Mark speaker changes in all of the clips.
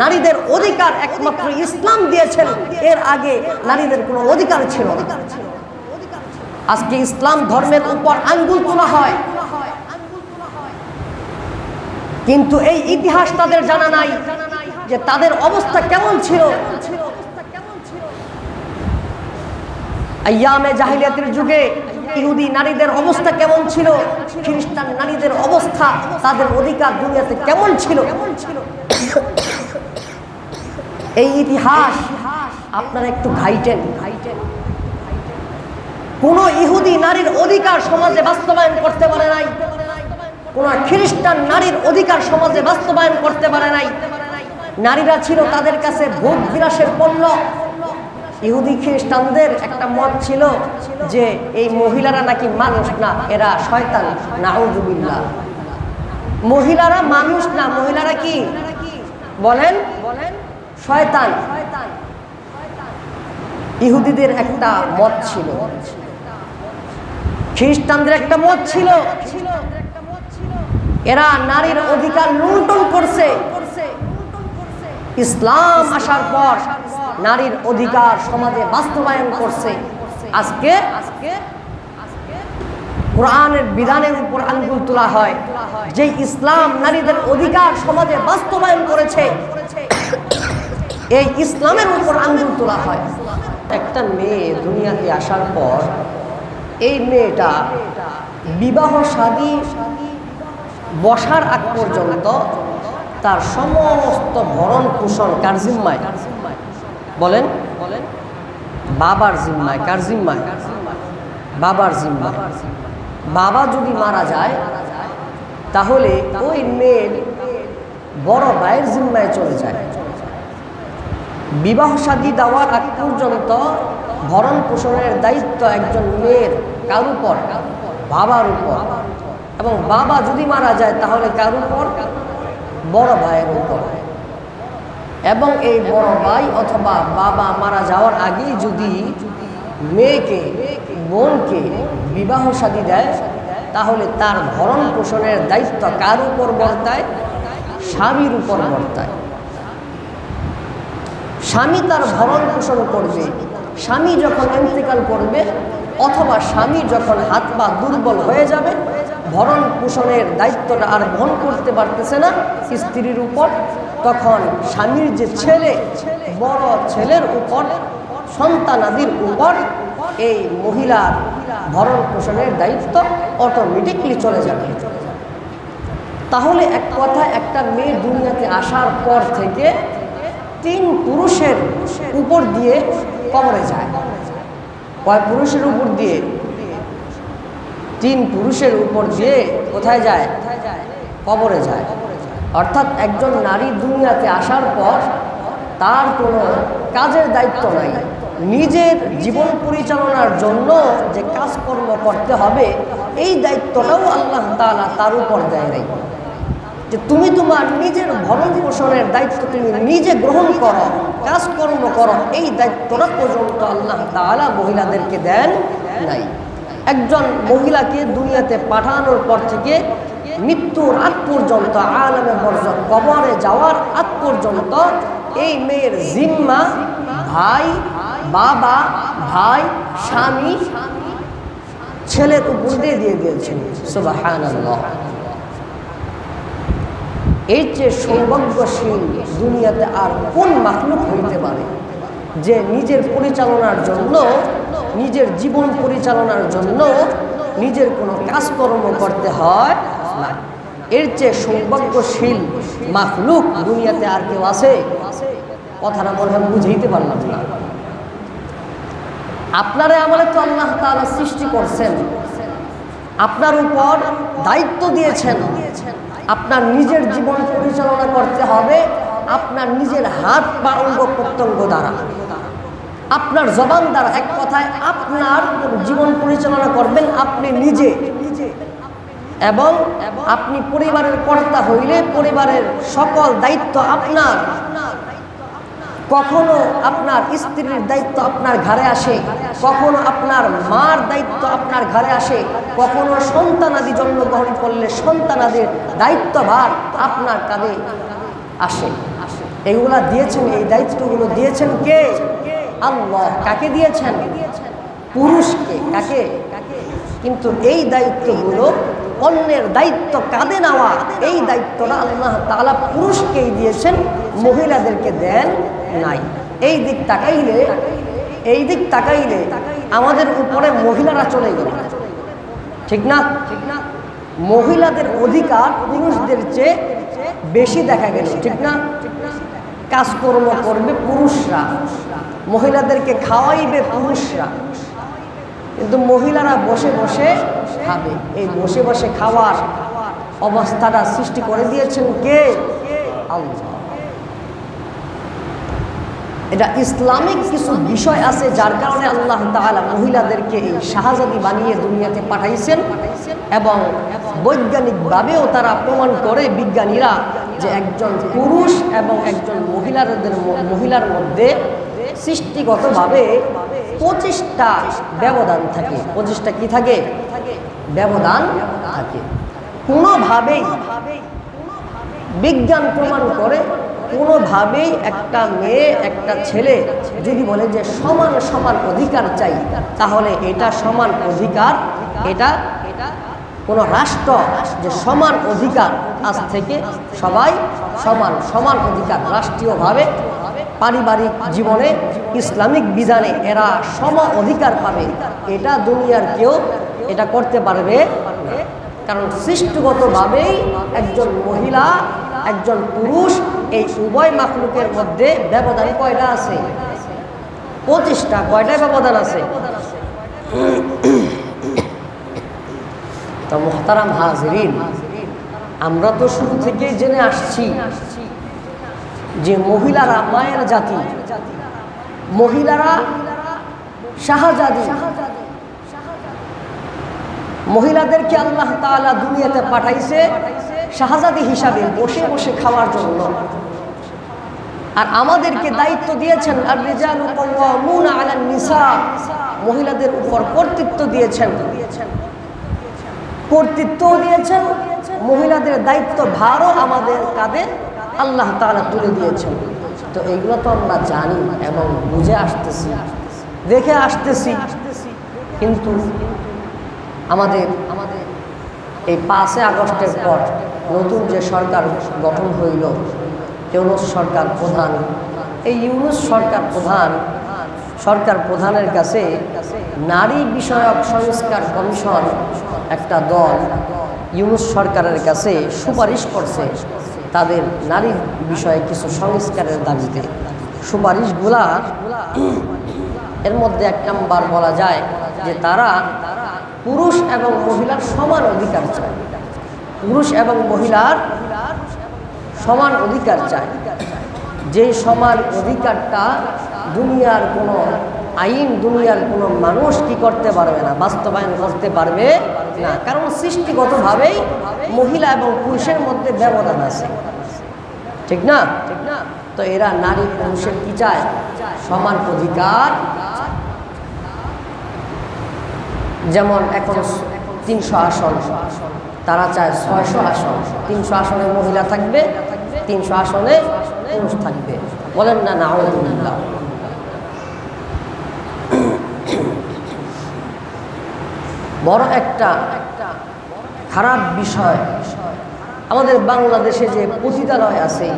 Speaker 1: নারীদের অধিকার একমাত্র ইসলাম দিয়েছেন। এর আগে নারীদের কোনো অধিকার ছিল আজকে ইসলাম ধর্মের উপর আঙ্গুল তোলা হয়। কিন্তু এই ইতিহাস তাদের জানা নাই যে তাদের অবস্থা কেমন ছিল। আয়ামে জাহিলিয়াতের যুগে ইহুদি নারীদের অবস্থা কেমন ছিল? খ্রিস্টান নারীদের অবস্থা তাদের অধিকার দুনিয়াতে কেমন ছিল কেমন ছিল? এই ইতিহাস আপনারা একটু ঘাইটেন। ঘাইটেন কোন ইহুদি নারীর অধিকার সমাজে বাস্তবায়ন করতে পারে নাই। কোন খ্রিস্টান নারীর অধিকার সমাজে বাস্তবায়ন করতে পারে নাই। নারীরা ছিল তাদের কাছে ভোগ বিলাসের পণ্য। ইহুদি খ্রিস্টানদের একটা মত ছিল যে এই মহিলারা নাকি মানুষ না, এরা শয়তান, নাউজুবিল্লাহ। মহিলারা মানুষ না, মহিলারা কি? বলেন বলেন। শয়তান। ইহুদিদের একটা মত ছিল। খ্রিস্টানদের একটা মত ছিল। এরা নারীর অধিকার লুণ্ঠন করছে। ইসলাম আসার পর নারীর অধিকার সমাজে বাস্তবায়ন করছে। আজকে কোরআনের বিধানের উপর আঙ্গুল তোলা হয় যে ইসলাম নারীদের অধিকার সমাজে বাস্তবায়ন করেছে। এই ইসলামের উপর আঙ্গুল তোলা হয়। একটা মেয়ে দুনিয়াতে আসার পর এই মেয়েটা বিবাহ শাদী বসার আগ পর্যন্ত তার সমস্ত ভরণ পোষণ কার জিম্মায়? বলেন বলেন। বাবার জিম্মায়, কার জিম্মায়? বাবার জিম্মায়। বাবা যদি মারা যায়, তাহলে ওই মেয়ের বড় ভাইয়ের জিম্মায় চলে যায়। বিবাহ শাদী দেওয়ার আগ পর্যন্ত ভরণ পোষণের দায়িত্ব একজন মেয়ের কার উপর? বাবার উপর। এবং বাবা যদি মারা যায়, তাহলে কার উপর? বড় ভাইয়ের উপর। এবং এই বড় ভাই অথবা বাবা মারা যাওয়ার আগেই যদি মেয়েকে, বোনকে বিবাহ শাদী দেয়, তাহলে তার ভরণ পোষণের দায়িত্ব কার উপর বর্তায়? স্বামীর উপর বর্তায়। স্বামী তার ভরণ পোষণ করবে। স্বামী যখন ইন্তেকাল করবে, অথবা স্বামী যখন হাত পা দুর্বল হয়ে যাবে, ভরণ পোষণের দায়িত্বটা আর বহন করতে পারতেছে না স্ত্রীর উপর, তখন স্বামীর যে ছেলে, বড় ছেলের উপর সন্তানাদির উপর, এই মহিলার ভরণ পোষণের দায়িত্ব অটোমেটিকলি চলে যাবে। তাহলে এক কথা, একটা মেয়ে দুনিয়াতে আসার পর থেকে তিন পুরুষের উপর দিয়ে কবরে যায়। কয় পুরুষের উপর দিয়ে? তিন পুরুষের উপর দিয়ে কোথায় যায়? কবরে যায়। অর্থাৎ একজন নারী দুনিয়াতে আসার পর তার কোনো কাজের দায়িত্ব নাই। নিজের জীবন পরিচালনার জন্য যে কাজকর্ম করতে হবে, এই দায়িত্বটাও আল্লাহ তালা তার উপর দেয় নাই। যে তুমি তোমার নিজের ভরণ পোষণের দায়িত্ব তুমি নিজে গ্রহণ করো, কাজকর্ম করো, এই দায়িত্বটা পর্যন্ত আল্লাহ তালা মহিলাদেরকে দেন নাই। একজন মহিলাকে দুনিয়াতে পাঠানোর পর থেকে মৃত্যুর আগ পর্যন্ত, আলমে বর্জ কবরে যাওয়ার আগ পর্যন্ত এই মেয়ের জিম্মা ভাই, বাবা, ভাই, স্বামী, ছেলের উপর দিয়ে দিয়েছেন সুবাহ এই যে সৌভাগ্যশীল দুনিয়াতে আর কোন মাখলুক হইতে পারে? যে নিজের পরিচালনার জন্য, নিজের জীবন পরিচালনার জন্য নিজের কোনো কাজকর্ম করতে হয় না। এর চেয়ে সৌভাগ্যশীল মাখলুক দুনিয়াতে আর কেউ আছে? কথাটা মনে হয় বুঝাইতে পারলাম না। আপনারা আমাদের তো আল্লাহ তালা সৃষ্টি করছেন। আপনার উপর দায়িত্ব দিয়েছেন। আপনার নিজের জীবন পরিচালনা করতে হবে, আপনার নিজের হাত বা অঙ্গ প্রত্যঙ্গ দ্বারা। আপনার জবান দ্বারা এক কথায় আপনার জীবন পরিচালনা করবেন আপনি নিজে। এবং আপনি পরিবারের কর্তা হইলে পরিবারের সকল দায়িত্ব আপনার। কখনো আপনার স্ত্রীর দায়িত্ব আপনার ঘরে আসে, কখনো আপনার মার দায়িত্ব আপনার ঘরে আসে, কখনো সন্তানাদি জন্মগ্রহণ করলে সন্তানাদের দায়িত্বভার আপনার কাঁধে আসে। এগুলা দিয়েছেন, এই দায়িত্বগুলো দিয়েছেন কে? আল্লাহ। কাকে দিয়েছেন? পুরুষকে। কাকে? কিন্তু এই দায়িত্বগুলো অন্যের দায়িত্ব কাঁধে নেওয়া, এই দায়িত্বটা আল্লাহ তালা পুরুষকেই দিয়েছেন, মহিলাদেরকে দেন। নাই। এই দিক তাকাইলে, এই দিক তাকাইলে আমাদের উপরে মহিলারা চলে গেল। ঠিক না? ঠিক না মহিলাদের অধিকার পুরুষদের চেয়ে বেশি দেখা গেল ঠিক না? কাজকর্ম করবে পুরুষরা। মহিলাদেরকে খাওয়াইবে পুরুষরা। কিন্তু মহিলারা বসে বসে খাবে। এই বসে বসে খাওয়ার অবস্থাটা সৃষ্টি করে দিয়েছেন কে? আল্লাহ। এটা ইসলামিক কিছু বিষয় আছে যার কারণে আল্লাহ তাআলা মহিলাদেরকে এই শাহজাদি বানিয়ে দুনিয়াতে পাঠাইছেন এবং বৈজ্ঞানিকভাবেও তারা প্রমাণ করে বিজ্ঞানীরা যে একজন পুরুষ এবং একজন মহিলাদের মহিলার মধ্যে সৃষ্টিগতভাবে পঁচিশটা ব্যবধান থাকে। পঁচিশটা কি থাকে? ব্যবধান থাকে। কোনোভাবেই বিজ্ঞান প্রমাণ করে কোনোভাবেই একটা মেয়ে, একটা ছেলে যদি বলে যে সমান সমান অধিকার চাই, তাহলে এটা সমান অধিকার, এটা কোনো রাষ্ট্র যে সমান অধিকার, আজ থেকে সবাই সমান সমান অধিকার রাষ্ট্রীয়ভাবে, পারিবারিক জীবনে, ইসলামিক বিধানে এরা সম অধিকার পাবে। এটা দুনিয়ার কেউ এটা করতে পারবে কারণ সৃষ্টিগতভাবেই একজন মহিলা একজন পুরুষ এই উভয় মাখলুকের মধ্যে ব্যবধান কয়টা আছে? পঁচিশটা কয়টা ব্যবধান আছে? তো মোহতারাম হাজরিন, আমরা তো শুরু থেকেই জেনে আসছি যে মহিলারা মায়ের জাতি। মহিলারা শাহজাদি। মহিলাদেরকে আল্লাহ তাআলা দুনিয়াতে পাঠাইছে শাহজাদি হিসাবে বসে বসে খাওয়ার জন্য। আর আমাদেরকে দায়িত্ব দিয়েছেন আর নিসা। মহিলাদের উপর কর্তৃত্ব দিয়েছেন। কর্তৃত্ব দিয়েছেন, মহিলাদের দায়িত্ব ভারও আমাদের কাঁধে আল্লাহ তাআলা তুলে দিয়েছেন। তো এইগুলো তো আমরা জানি, এবং বুঝে আসতেছি, দেখে আসতেছি। কিন্তু আমাদের আমাদের এই পাঁচে আগস্টের পর নতুন যে সরকার গঠন হইল, ইউনুস সরকার প্রধান। এই ইউনুস সরকার প্রধান, সরকার প্রধানের কাছে নারী বিষয়ক সংস্কার কমিশন একটা দল ইউনুস সরকারের কাছে সুপারিশ করছে তাদের নারী বিষয়ে কিছু সংস্কারের দাবিতে। সুপারিশগুলা এর মধ্যে এক নাম্বার বলা যায় যে তারা পুরুষ এবং মহিলার সমান অধিকার চায়। পুরুষ এবং মহিলার সমান অধিকার চায় যে সমান অধিকারটা দুনিয়ার কোনো আইন, দুনিয়ার কোনো মানুষ কি করতে পারবে না, বাস্তবায়ন করতে পারবে না। কারণ সৃষ্টিগতভাবেই মহিলা এবং পুরুষের মধ্যে ব্যবধান আছে। ঠিক না? ঠিক না তো এরা নারী পুরুষের কি চায়? সমান অধিকার যেমন এখন তিনশো আসন। তারা চায় ছয়শো আসন। তিনশো আসনে মহিলা থাকবে, তিনশো আসনে পুরুষ থাকবে। বলেন না না বড় একটা খারাপ বিষয়। আমাদের বাংলাদেশে যে পতিতালয় আছে,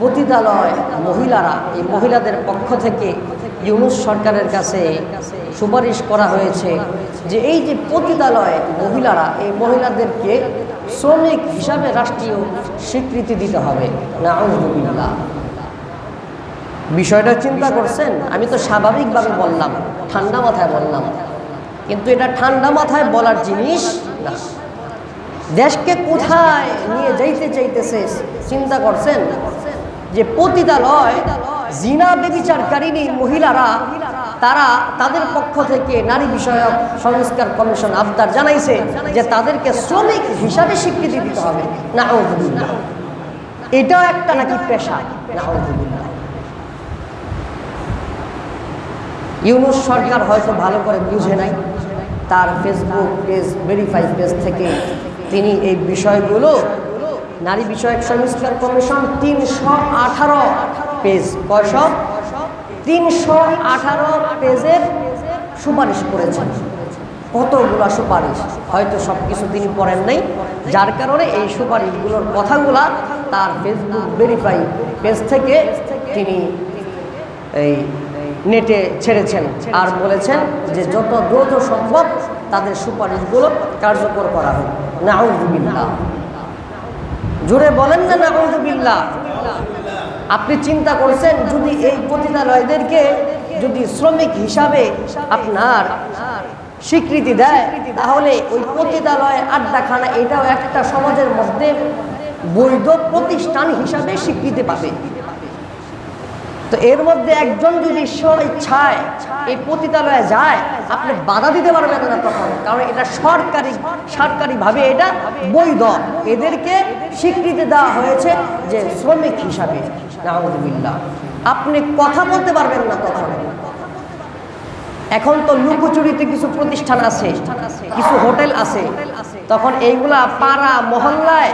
Speaker 1: পতিতালয় মহিলারা, এই মহিলাদের পক্ষ থেকে ইউনুস সরকারের কাছে সুপারিশ করা হয়েছে যে এই যে পতিতালয় মহিলারা, এই মহিলাদেরকে শ্রমিক হিসাবে রাষ্ট্রীয় স্বীকৃতি দিতে হবে। না আলহামদুলিল্লাহ বিষয়টা চিন্তা করছেন? আমি তো স্বাভাবিকভাবে বললাম, ঠান্ডা মাথায় বললাম। কিন্তু এটা ঠান্ডা মাথায় বলার জিনিস না। দেশকে কোথায় নিয়ে যাইতে চাইতেছে, চিন্তা করছেন? যে পতিতালয় জিনা বেবিচারকারিনী মহিলারা, তারা তাদের পক্ষ থেকে নারী বিষয়ক সংস্কার কমিশন আবদার জানাইছে যে তাদেরকে শ্রমিক হিসাবে স্বীকৃতি দিতে হবে। না এটাও একটা নাকি পেশা? না ইউনুস সরকার হয়তো ভালো করে বুঝে নাই। তার ফেসবুক পেজ ভেরিফাই পেজ থেকে তিনি এই বিষয়গুলো, নারী বিষয়ক সংস্কার কমিশন তিনশো আঠারো পেজ কয়শ তিনশো আঠারো পেজের সুপারিশ করেছেন। কতগুলো সুপারিশ? হয়তো সব কিছু তিনি পড়েন নাই। যার কারণে এই সুপারিশগুলোর কথাগুলা তার ফেসবুক ভেরিফাই পেজ থেকে তিনি এই নেটে ছেড়েছেন আর বলেছেন যে যত দ্রুত সম্ভব তাদের সুপারিশগুলো কার্যকর করা হোক। নাউজুবিল্লাহ জুড়ে বলেন না নাউজুবিল্লাহ আপনি চিন্তা করছেন যদি এই পতিতালয়দেরকে যদি শ্রমিক হিসাবে আপনার স্বীকৃতি দেয়, তাহলে ওই পতিতালয় আড্ডাখানা এটাও একটা সমাজের মধ্যে বৈধ প্রতিষ্ঠান হিসাবে স্বীকৃতি পাবে। তো এর মধ্যে একজন যদি ইচ্ছায় এই পতিতালয়ে যায়, আপনি বাধা দিতে পারবেন না তখন, কারণ এটা সরকারি, সরকারিভাবে এটা বৈধ। এদেরকে স্বীকৃতি দেওয়া হয়েছে যে শ্রমিক হিসাবে। নাহমদুবিল্লাহ আপনি কথা বলতে পারবেন না তখন এখন তো লুকোচুরিতে কিছু প্রতিষ্ঠান আছে, কিছু হোটেল আছে। তখন এইগুলা পাড়া মহল্লায়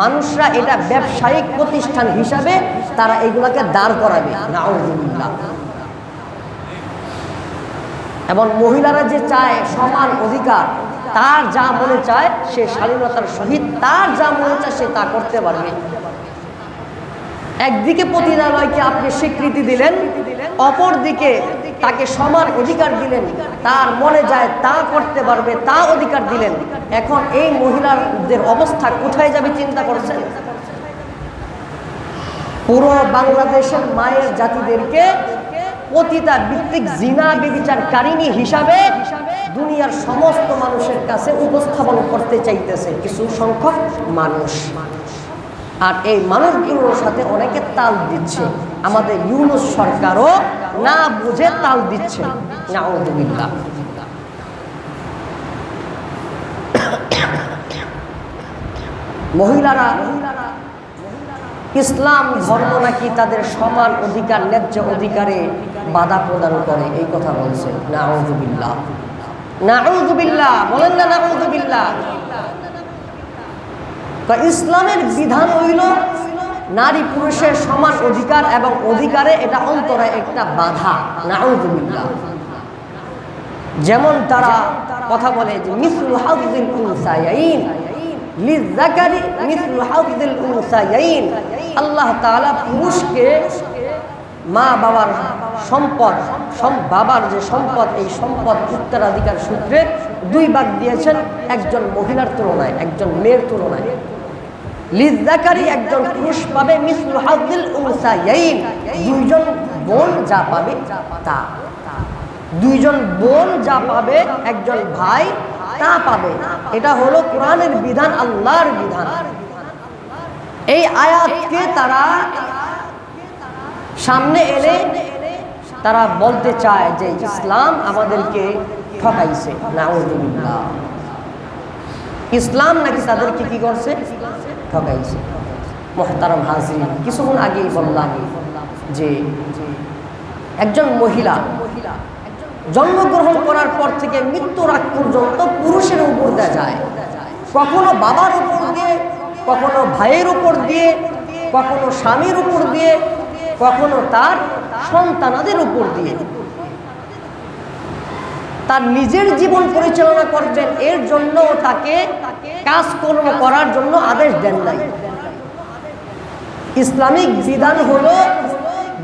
Speaker 1: মানুষরা এটা ব্যবসায়িক প্রতিষ্ঠান হিসাবে তারা এগুলাকে দাঁড় করাবে। নাউজুবিল্লাহ। এবং মহিলারা যে চায় সমান অধিকার, তার যা মনে চায় সে স্বাধীনতার সহিত তার যা মনে চায় সে তা করতে পারবে। একদিকে পতিতালয়কে আপনি স্বীকৃতি দিলেন অপর দিকে তাকে সমান অধিকার দিলেন। তার মনে যায় তা করতে পারবে, তা অধিকার দিলেন। এখন এই মহিলাদের অবস্থা কোথায় যাবে চিন্তা করছেন? পুরো বাংলাদেশের মায়ের জাতিদেরকে পতিতা ভিত্তিক জিনা বিবিচারকারিণী হিসাবে দুনিয়ার সমস্ত মানুষের কাছে উপস্থাপন করতে চাইতেছে কিছু সংখ্যক মানুষ। আর এই মানুষগুলোর সাথে অনেকে তাল দিচ্ছে। আমাদের ইউনুস সরকারও না বুঝে তাল দিচ্ছে। নাউদুবিল্লাহ মহিলারা, ইসলাম ধর্ম নাকি তাদের সমান অধিকার, ন্যায্য অধিকারে বাধা প্রদান করে? এই কথা বলছে। নাউদুবিল্লাহ বলেন না তো ইসলামের বিধান হইল নারী পুরুষের সমান অধিকার এবং অধিকারে এটা অন্তরে একটা বাধা, নাউজুবিল্লাহ। যেমন তারা কথা বলে যে মিসলু হাউদিল উনসায়াইন আল্লাহ তাআলা পুরুষকে মা বাবার সম্পদ বাবার যে সম্পদ, এই সম্পদ উত্তরাধিকার সূত্রে দুই ভাগ দিয়েছেন, একজন মহিলার তুলনায়, একজন মেয়ের তুলনায়। লিজাকারি একজন পুরুষ পাবে মিসলু হাদিল উনসায়াইন দুইজন বোন যা পাবে তা। দুইজন বোন যা পাবে একজন ভাই, তা পাবে। এটা হলো কোরআনের বিধান, আল্লাহর বিধান। এই আয়াতকে তারা সামনে এলে তারা বলতে চায় যে ইসলাম আমাদেরকে ঠকাইছে, নাউজুবিল্লাহ। ইসলাম নাকি তাদেরকে কি করছে? ঠকাইছে। মোহতারাম হাজির, কিছুক্ষণ আগেই বললাম যে একজন মহিলা জন্মগ্রহণ করার পর থেকে মৃত্যুর আগ পর্যন্ত পুরুষের উপর দেওয়া যায়। কখনো বাবার উপর দিয়ে, কখনো ভাইয়ের উপর দিয়ে, কখনো স্বামীর উপর দিয়ে, কখনো তার সন্তানাদের উপর দিয়ে। তার নিজের জীবন পরিচালনা করবেন এর জন্য তাকে কাজকর্ম করার জন্য আদেশ দেন নাই। ইসলামিক বিধান হলো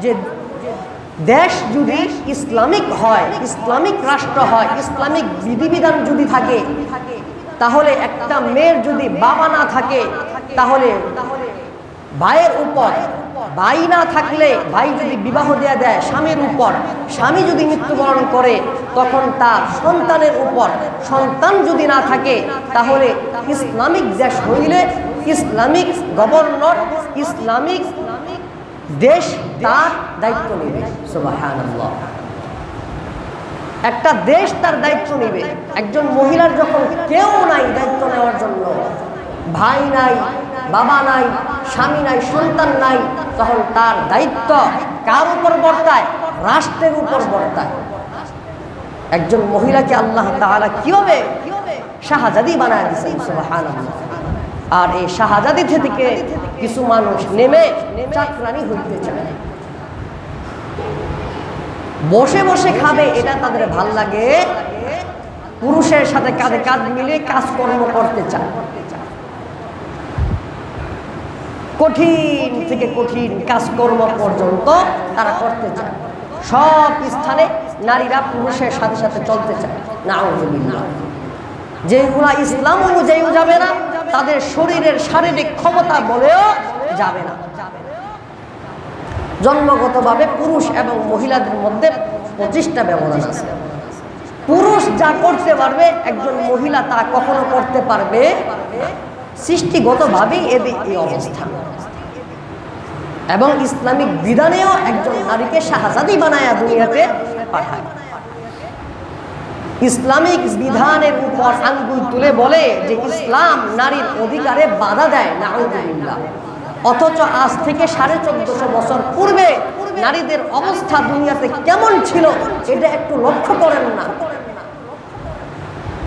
Speaker 1: যে দেশ যদি ইসলামিক হয়, ইসলামিক রাষ্ট্র হয়, ইসলামিক বিধিবিধান যদি থাকে, তাহলে একটা মেয়ের যদি বাবা না থাকে, তাহলে ভাইয়ের উপর ভাই না থাকলে ভাই যদি বিবাহ দেয়া দেয় স্বামীর উপর, স্বামী যদি মৃত্যুবরণ করে, তখন তার সন্তানের উপর সন্তান যদি না থাকে, তাহলে ইসলামিক দেশ হইলে ইসলামিক গভর্নর, ইসলামিক দেশ তার দায়িত্ব নেবে। একটা দেশ তার দায়িত্ব নেবে। একজন মহিলার যখন কেউ নাই দায়িত্ব নেওয়ার জন্য ভাই নাই, বাবা নাই, স্বামী নাই, সন্তান নাই, তখন তার দায়িত্ব কার উপর বর্তায়? রাষ্ট্রের উপর বর্তায়। একজন মহিলাকে আল্লাহ তাআলা কীভাবে শাহজাদি বানায় দিয়েছেন আর এই শাহজাদি থেকে কিছু মানুষ নেমে চাকরানি হইতে চায়। বসে বসে খাবে, এটা তাদের ভালো লাগে। পুরুষের সাথে কাঁধে কাঁধ মিলিয়ে কাজকর্ম করতে চায়। কঠিন থেকে কঠিন কাজকর্ম পর্যন্ত তারা করতে চায়। সব স্থানে নারীরা পুরুষের সাথে সাথে চলতে চায়। না যেগুলা ইসলাম অনুযায়ীও যাবে না, তাদের শরীরের শারীরিক ক্ষমতা বলেও যাবে না। জন্মগতভাবে পুরুষ এবং মহিলাদের মধ্যে পঁচিশটা ব্যবধান আছে। পুরুষ যা করতে পারবে, একজন মহিলা তা কখনো করতে পারবে না। সৃষ্টিগতভাবেই এদের এই অবস্থা। এবং ইসলামিক বিধানেও একজন নারীকে শাহজাদি বানায়া দুনিয়াতে পাঠায়। ইসলামিক বিধানের উপর আঙ্গুল তুলে বলে যে ইসলাম নারীর অধিকারে বাধা দেয় না অথচ আজ থেকে সাড়ে চোদ্দশো বছর পূর্বে নারীদের অবস্থা দুনিয়াতে কেমন ছিল, এটা একটু লক্ষ্য করেন না।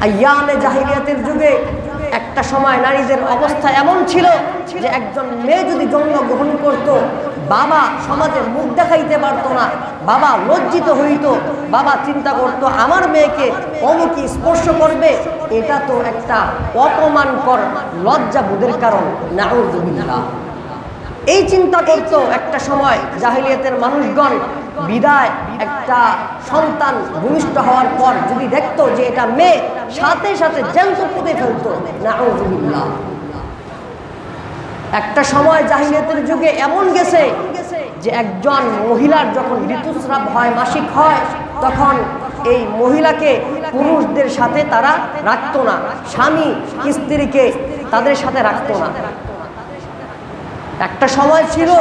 Speaker 1: আয়ামে জাহিলিয়াতের যুগে একটা সময় নারীদের অবস্থা এমন ছিল যে একজন মেয়ে যদি জন্মগ্রহণ করত, বাবা সমাজের মুখ দেখাইতে পারত না, বাবা লজ্জিত হইত, বাবা চিন্তা করত, আমার মেয়েকে অমুকি স্পর্শ করবে? এটা তো একটা অপমানকর লজ্জা বোধের কারণ, নাউজুবিল্লাহ। এই চিন্তা করত একটা সময় জাহিলিয়াতের মানুষগণ, বিদায়, একটা সন্তান ভূমিষ্ঠ হওয়ার পর যদি দেখতো যে এটা মেয়ে, সাথে সাথে জ্যান্ত পুঁতে ফেলতো। নাউজুবিল্লাহ। একটা সময় জাহিলিয়াতের যুগে এমন গেছে যে একজন মহিলার যখন ঋতুস্রাব হয়, মাসিক হয়, তখন এই মহিলাকে পুরুষদের সাথে তারা রাখতো না। স্বামী, স্ত্রীকে তাদের সাথে রাখতো না। একটা সময় ছিল,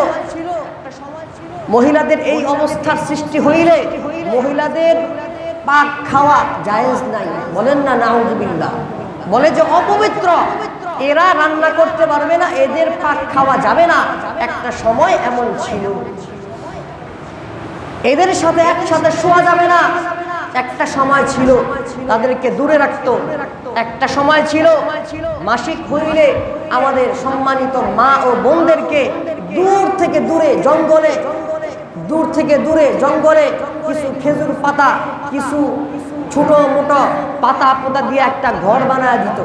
Speaker 1: মহিলাদের এই অবস্থার সৃষ্টি হইলে মহিলাদের পাক খাওয়া জায়েজ নাই। বলেন না, নাউজুবিল্লাহ। বলে যে অপবিত্র, এরা রান্না করতে পারবে না, এদের পাক খাওয়া যাবে না। একটা সময় এমন ছিল। এদের সাথে একসাথে শোয়া যাবে না। একটা সময় ছিল, তাদেরকে দূরে রাখতো। একটা সময় ছিল, মাসিক হইলে আমাদের সম্মানিত মা ও বোনদেরকে দূর থেকে দূরে জঙ্গলে, দূর থেকে দূরে জঙ্গলে কিছু খেজুর পাতা, কিছু ছোট মোটো পাতা পোতা দিয়ে একটা ঘর বানায় দিত।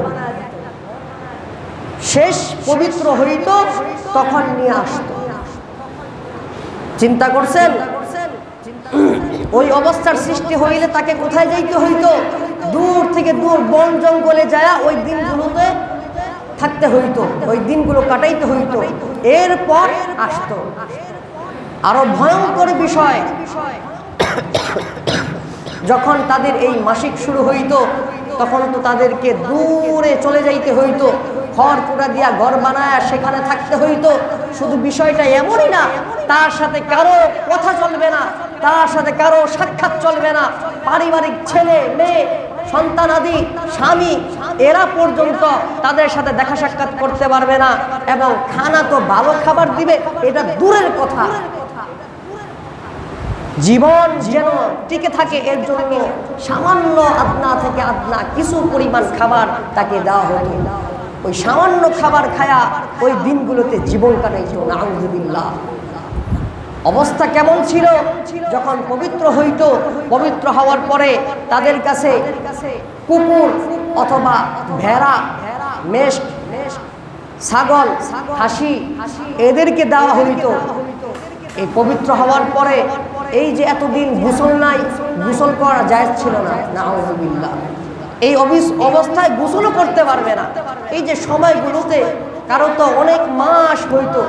Speaker 1: শেষ পবিত্র হইত, তখন নিয়ে আসতো। চিন্তা করছেন? ওই অবস্থার সৃষ্টি হইলে তাকে কোথায় যাইতে হইতো? দূর থেকে দূর বন জঙ্গলে যায় ওই দিনগুলোতে থাকতে হইতো, ওই দিনগুলো কাটাইতে হইতো। এরপর আসতো। আরও ভয়ঙ্কর বিষয়। যখন তাদের এই মাসিক শুরু হইতো, তখন তো তাদেরকে দূরে চলে যাইতে হইতো। খড় কুড়া দিয়া ঘর বানায় সেখানে থাকতে হইতো। শুধু বিষয়টা এমনই না, তার সাথে কারও কথা চলবে না, তার সাথে কারও সাক্ষাৎ চলবে না। পারিবারিক ছেলে, মেয়ে সন্তানাদি স্বামী, এরা পর্যন্ত তাদের সাথে দেখা সাক্ষাৎ করতে পারবে না। এবং খানা তো ভালো খাবার দিবে, এটা দূরের কথা। জীবন যেন টিকে থাকে, এর জন্য সামান্য আদনা থেকে আদনা কিছু পরিমাণ খাবার তাকে দেওয়া হতো। ওই সামান্য খাবার খায়া ওই দিনগুলোতে জীবন কাটাইছিল নাউজুবিল্লাহ। অবস্থা কেমন ছিল? যখন পবিত্র হইতো, পবিত্র হওয়ার পরে তাদের কাছে কুকুর অথবা ভেড়া, মেষ, ছাগল, হাসি এদেরকে দেওয়া হইতো। এই পবিত্র হওয়ার পরে এই যে এতদিন গোসল নাই, গোসল করা যায় ছিল না, নাউজুবিল্লাহ। এই অবিস- অবস্থায় গোসলও করতে পারবে না। এই যে সময়গুলোতে কারও তো অনেক মাস হইতো।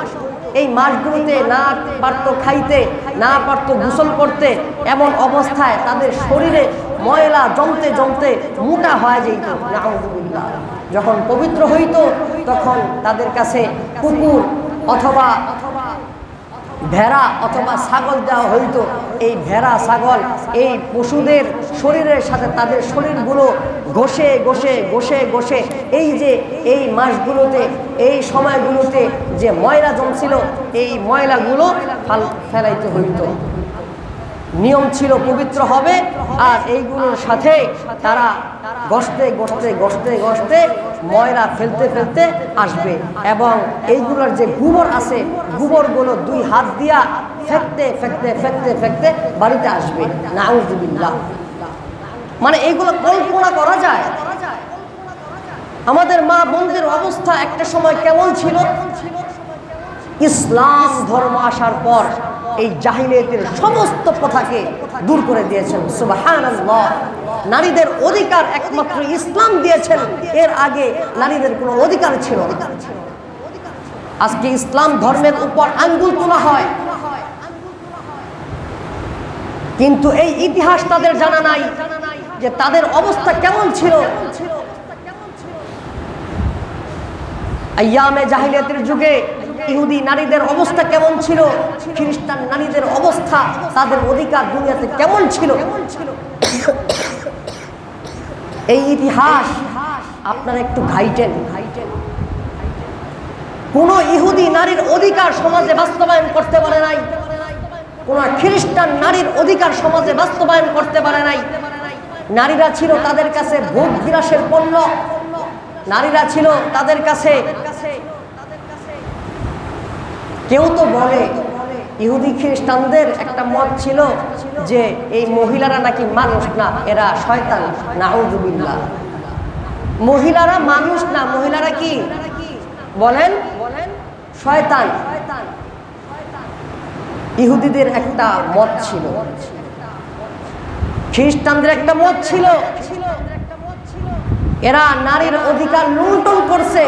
Speaker 1: এই মাসগুলোতে না পারতো খাইতে, না পারতো গোসল করতে, এমন অবস্থায় তাদের শরীরে ময়লা জমতে জমতে মোটা হয়ে যেত। যখন পবিত্র হইতো, তখন তাদের কাছে কুকুর অথবা ভেড়া অথবা ছাগল দেওয়া হইতো, এই ভেড়া, ছাগল, এই পশুদের শরীরের সাথে তাদের শরীরগুলো ঘষে ঘষে ঘষে ঘষে, এই যে এই মাসগুলোতে, এই সময়গুলোতে যে ময়লা জমছিল, এই ময়লাগুলো ফাল, ফেলাইতে হইতো। নিয়ম ছিল পবিত্র হবে, আর এইগুলোর সাথে তারা গসতে গসতে গসতে গসতে ময়লা ফেলতে ফেলতে আসবে। এবং এইগুলোর যে গোবর আছে, গোবরগুলো দুই হাত দিয়া ফেকতে ফেকতে ফেকতে ফেকতে বাড়িতে আসবে। নাউজুবিল্লাহ। মানে এইগুলো কল্পনা করা যায়। আমাদের মা বোনদের অবস্থা একটা সময় কেমন ছিল? ইসলাম ধর্ম আসার পর এই জাহিলিয়াতের সমস্ত কথাকে দূর করে দিয়েছেন। সুবহানাল্লাহ। নারীদের অধিকার একমাত্র ইসলাম দিয়েছেন। এর আগে নারীদের কোনো অধিকার ছিল আজকে ইসলাম ধর্মের উপর আঙ্গুল তোলা হয়। কিন্তু এই ইতিহাস তাদের জানা নাই যে তাদের অবস্থা কেমন ছিল। আয়ামে জাহিলিয়াতের যুগে ইহুদি নারীদের অবস্থা কেমন ছিল? খ্রিস্টান নারীদের অবস্থা, তাদের অধিকার দুনিয়াতে কেমন ছিল? এই ইতিহাস আপনারা একটু ঘাইটেন। কোন ইহুদি নারীর অধিকার সমাজে বাস্তবায়ন করতে পারে নাই। কোন খ্রিস্টান নারীর অধিকার সমাজে বাস্তবায়ন করতে পারে নাই। নারীরা ছিল তাদের কাছে ভোগ বিলাসের পণ্য। নারীরা ছিল তাদের কাছে কেউ তো বলে, ইহুদি খ্রিস্টানদের একটা মত ছিল যে এই মহিলারা নাকি মানুষ না, এরা শয়তান, নাউজুবিল্লাহ। মহিলারা মানুষ না, মহিলারা কি? বলেন, শয়তান। ইহুদিদের একটা মত ছিল। খ্রিস্টানদের একটা মত ছিল। এরা নারীর অধিকার লুণ্ঠন করছে।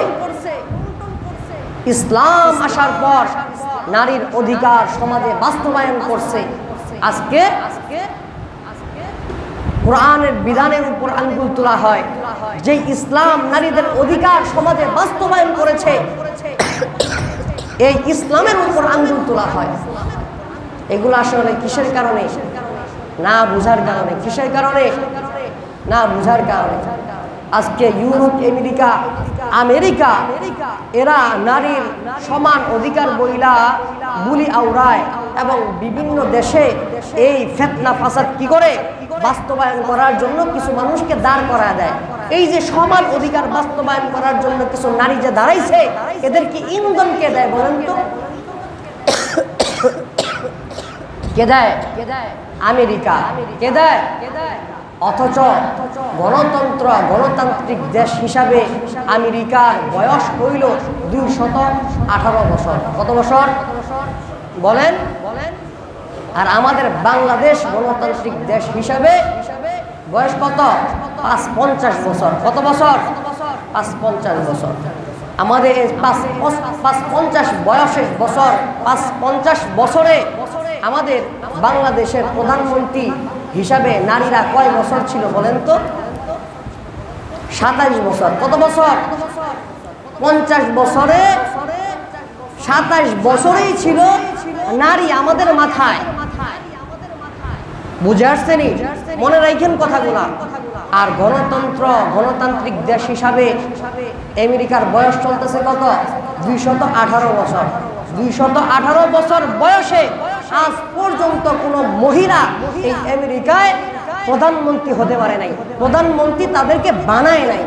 Speaker 1: ইসলাম আসার পর নারীর অধিকার সমাজে বাস্তবায়ন করছে। আজকে কোরআনের বিধানের উপর আঙ্গুল তোলা হয়। যে ইসলাম নারীদের অধিকার সমাজে বাস্তবায়ন করেছে, এই ইসলামের উপর আঙ্গুল তোলা হয়। এগুলো আসলে কিসের কারণে? না বুঝার কারণে। কিসের কারণে? না বুঝার কারণে। আজকে ইউরোপ, আমেরিকা আমেরিকা, এরা নারীর সমান অধিকার বইলা বুলি আওড়ায় এবং বিভিন্ন দেশে এই ফেতনা ফাসাদ কি করে? বাস্তবায়ন করার জন্য কিছু মানুষকে দাঁড় করা দেয়। এই যে সমান অধিকার বাস্তবায়ন করার জন্য কিছু নারী যে দাঁড়াইছে এদেরকে ইন্ধন কে দেয় বলেন তো? কে দেয়? আমেরিকা। কে দেয়? অথচ গণতন্ত্র গণতান্ত্রিক দেশ হিসাবে আমেরিকার বয়স হইল দুই শত আঠারো বছর। কত বছর? বলেন। বলেন আর আমাদের বাংলাদেশ গণতান্ত্রিক দেশ হিসাবে বয়স কত? পাঁচ পঞ্চাশ বছর। কত বছর? পাঁচ পঞ্চাশ বছর। আমাদের পাঁচ পাঁচ পঞ্চাশ বয়সের বছর পাঁচ পঞ্চাশ বছরে আমাদের বাংলাদেশের প্রধানমন্ত্রী হিসাবে নারীরা কয় বছর ছিল বলেন তো? সাতাইশ বছর। কত বছর? পঞ্চাশ বছরে সাতাইশ বছরেই ছিল নারী আমাদের মাথায়। বুঝে আসছেনি মনে রাখেন কথাগুলা। আর গণতন্ত্র, গণতান্ত্রিক দেশ হিসাবে আমেরিকার বয়স চলতেছে কত? দুইশত আঠারো বছর। দুইশত আঠারো বছর বয়সে আজ পর্যন্ত কোনো মহিলা এই আমেরিকায় প্রধানমন্ত্রী হতে পারে নাই। প্রধানমন্ত্রী তাদেরকে বানায় নাই।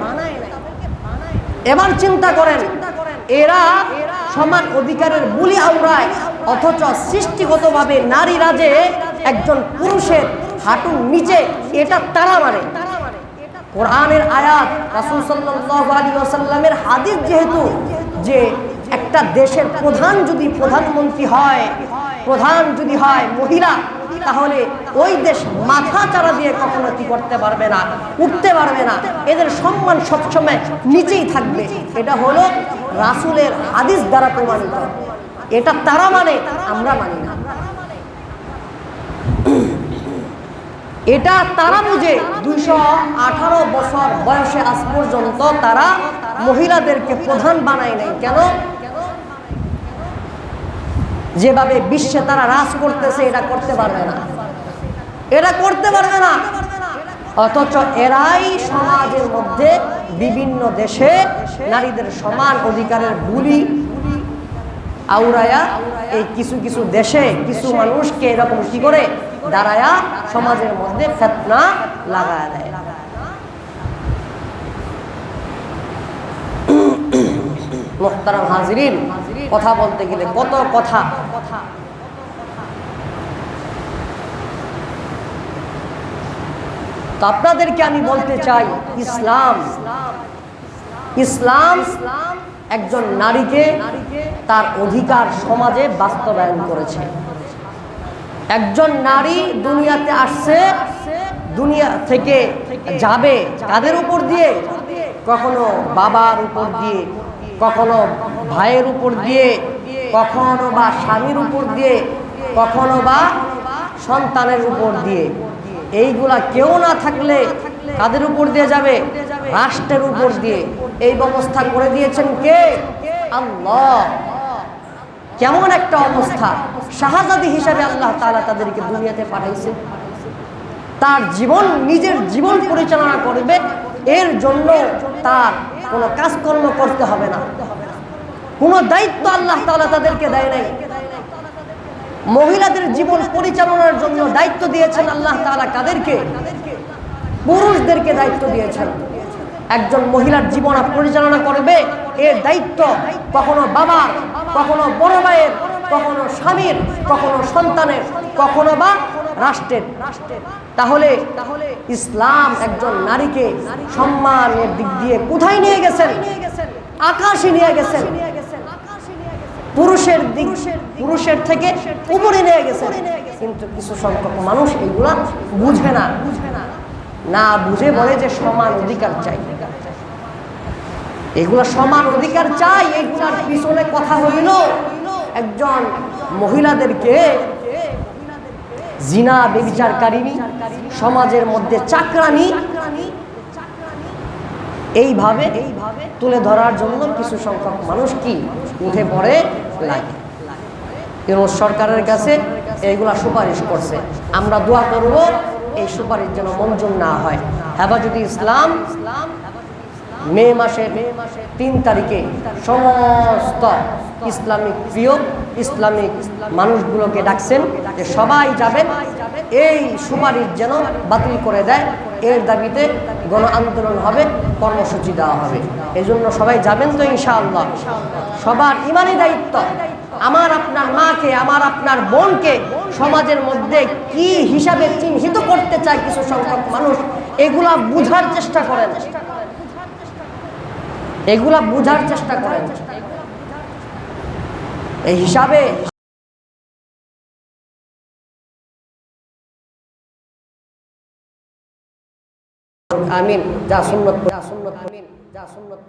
Speaker 1: এবার চিন্তা করেন, এরা সমান অধিকারের বুলি আওড়ায় অথচ সৃষ্টিগতভাবে নারীরা যে একজন পুরুষের হাঁটুর নিচে এটা তারা মানে কোরআনের আয়াত রাসুল সাল্লাল্লাহু আলাইহি ওয়াসাল্লামের হাদিস যেহেতু, যে একটা দেশের প্রধান যদি প্রধানমন্ত্রী হয়, প্রধান যদি হয় মহিলা, তাহলে ওই দেশ মাথা চারা দিয়ে কখনো কি করতে পারবে না, উঠতে পারবে না। এদের সম্মান সবসময় নিচেই থাকবে। এটা হলো রাসুলের আদিস দ্বারা প্রমাণিত। এটা তারা মানে আমরা মানি না। এটা তারা বুঝে দুইশো আঠারো বছর বয়সে আজ পর্যন্ত তারা মহিলাদেরকে প্রধান বানায় নাই। কেন? যেভাবে বিশ্বে তারা রাজ করতেছে, এটা করতে পারবে না। এটা করতে পারবে না। অথচ এরাই সমাজের মধ্যে বিভিন্ন দেশে নারীদের সমান অধিকারের বুলি আউরায়া, এই কিছু কিছু দেশে কিছু মানুষকে এরকম কি করে? দাঁড়ায়া সমাজের মধ্যে ফেতনা লাগায় দেয়। মোহতারাম হাজিরিন, কথা বলতে গেলে কত কথা। তো আপনাদেরকে আমি বলতে চাই, ইসলাম। ইসলাম ইসলাম একজন নারীকে তার অধিকার সমাজে বাস্তবায়ন করেছে। একজন নারী দুনিয়াতে আসছে, দুনিয়া থেকে যাবে কাদের উপর দিয়ে? কখনো বাবার উপর দিয়ে, কখনো ভাইয়ের উপর দিয়ে, কখনো বা স্বামীর উপর দিয়ে, কখনো বা সন্তানের উপর দিয়ে। এইগুলা কেউ না থাকলে কাদের উপর দিয়ে যাবে? রাষ্ট্রের উপর দিয়ে এই ব্যবস্থা করে দিয়েছেন কে? আল্লাহ। কেমন একটা অবস্থা। শাহজাদি হিসাবে আল্লাহ তাআলা তাদেরকে দুনিয়াতে পাঠাইছে। তার জীবন, নিজের জীবন পরিচালনা করবে। এর জন্য তার কোনো কাজকর্ম করতে হবে না। কোনো দায়িত্ব আল্লাহ তাআলা তাদেরকে দেয় নাই। মহিলাদের জীবন পরিচালনার জন্য দায়িত্ব দিয়েছেন আল্লাহ তাআলা কাদেরকে? পুরুষদেরকে দায়িত্ব দিয়েছেন। একজন মহিলার জীবন পরিচালনা করবে, এর দায়িত্ব কখনো বাবার, কখনো বড় ভাইয়ের কখনো স্বামীর, কখনো সন্তানের, কখনো বা রাষ্ট্রের। তাহলে তাহলে ইসলাম একজন নারীকে সম্মানের দিক দিয়ে কোথায় নিয়ে গেছেন? আকাশে নিয়ে গেছেন। পুরুষের দিক, পুরুষের থেকে উপরে নিয়ে গেছেন। কিন্তু কিছু সংখ্যক মানুষ এগুলা বুঝে না বুঝবে না। বুঝে বলে যে সমান অধিকার চাই। এগুলো সমান অধিকার চাই, এগুলার পিছনে কথা হইল একজন মহিলাদেরকে। জিনা বেবিচারকারিনী সমাজের মধ্যে চাকরানি এইভাবে এইভাবে তুলে ধরার জন্য কিছু সংখ্যক মানুষ কি উঠে পড়ে লাগে। ইউনুস সরকারের কাছে এইগুলা সুপারিশ করছে। আমরা দোয়া করব এই সুপারিশ যেন মঞ্জুর না হয়। হেফাজতে ইসলাম মে মাসে মে মাসে তিন তারিখে সমস্ত ইসলামিক প্রিয়, ইসলামিক মানুষগুলোকে ডাকছেন যে সবাই যাবেন। এই সুপারিশ যেন বাতিল করে দেয়। এর দাবিতে গণ আন্দোলন হবে, কর্মসূচি দেওয়া হবে। এই জন্য সবাই যাবেন তো ইনশাআল্লাহ। সবার ইমানই দায়িত্ব। আমার আপনার মাকে, আমার আপনার বোনকে সমাজের মধ্যে কি হিসাবে চিহ্নিত করতে চায় কিছু সংখ্যক মানুষ, এগুলা বুঝার চেষ্টা করেন। এগুলা বুঝার চেষ্টা করেন। এই হিসাবে আমিন, যা সুন্নত যা সুন্নত আমিন যা সুন্নত